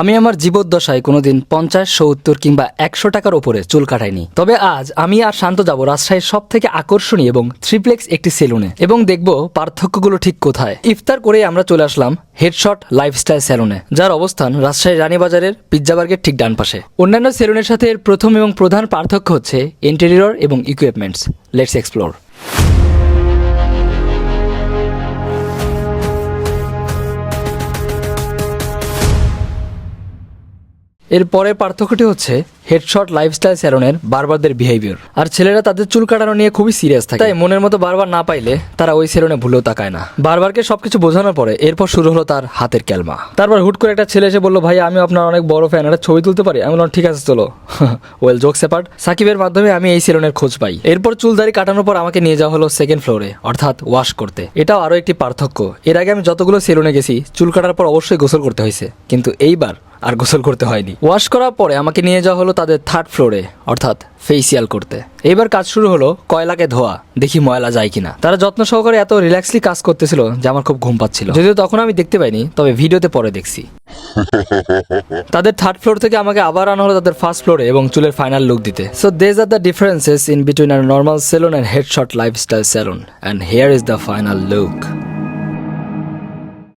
আমি আমার জীবদ্দশায় কোনোদিন পঞ্চাশ, সত্তর কিংবা একশো টাকার ওপরে চুল কাটাইনি। তবে আজ আমি আর শান্ত যাব রাজশাহীর সব থেকে আকর্ষণীয় এবং থ্রিপ্লেক্স একটি সেলুনে এবং দেখব পার্থক্যগুলো ঠিক কোথায়। ইফতার করে আমরা চলে আসলাম হেডশট লাইফস্টাইল সেলুনে, যার অবস্থান রাজশাহী রানীবাজারের পিৎজাবার্গের ঠিক ডান পাশে। অন্যান্য সেলুনের সাথে এর প্রথম এবং প্রধান পার্থক্য হচ্ছে ইন্টেরিয়র এবং ইকুইপমেন্টস লেটস এক্সপ্লোর এর পরের পার্থক্যটি হচ্ছে হেডশট লাইফস্টাইল স্যালনের বারবারদের বিহেভিয়ার আর ছেলেরা তাদের চুল কাটানো নিয়ে খুবই সিরিয়াস থাকে। তাই মনের মতো বারবার না পাইলে তারা ওই সেলুনে ভুলেও তাকায় না। বারবারকে সবকিছু বোঝানোর পরে এরপর শুরু হলো তার হাতের ক্যালমা। তারপর হুট করে একটা ছেলে এসে বলল, ভাই, আমি আপনার অনেক বড় ফ্যান একটা ছবি তুলতে পারি? আমি বললাম, ঠিক আছে, চলো। ওয়েল জোক সেপার্ট সাকিবের মাধ্যমে আমি এই সেলুনের খোঁজ পাই। এরপর চুল দাড়ি কাটানোর পর আমাকে নিয়ে যাওয়া হলো সেকেন্ড ফ্লোরে অর্থাৎ ওয়াশ করতে। এটাও আরও একটি পার্থক্য। এর আগে আমি যতগুলো সেলুনে গেছি, চুল কাটার পর অবশ্যই গোসল করতে হয়েছে। কিন্তু এইবার আর গোসল করতে হয়নি। ওয়াশ করার পরে আমাকে নিয়ে যাওয়া হলো তাদের থার্ড ফ্লোরে অর্থাৎ ফেসিয়াল করতে। এবার কাজ শুরু হলো কয়লাকে ধোয়া দেখি ময়লা যায় কিনা। তারা যত্ন সহকারে এত রিল্যাক্সলি কাজ করতেছিল যে আমার খুব ঘুম পাচ্ছিল। যদিও তখন আমি দেখতে পাইনি তবে ভিডিওতে পরে দেখছি। তাদের থার্ড ফ্লোর থেকে আমাকে আবার আনা হলো তাদের ফার্স্ট ফ্লোরে এবং চুলের ফাইনাল লুক দিতে। So these are the differences in between are normal salon and head headshot lifestyle salon and hair is the final look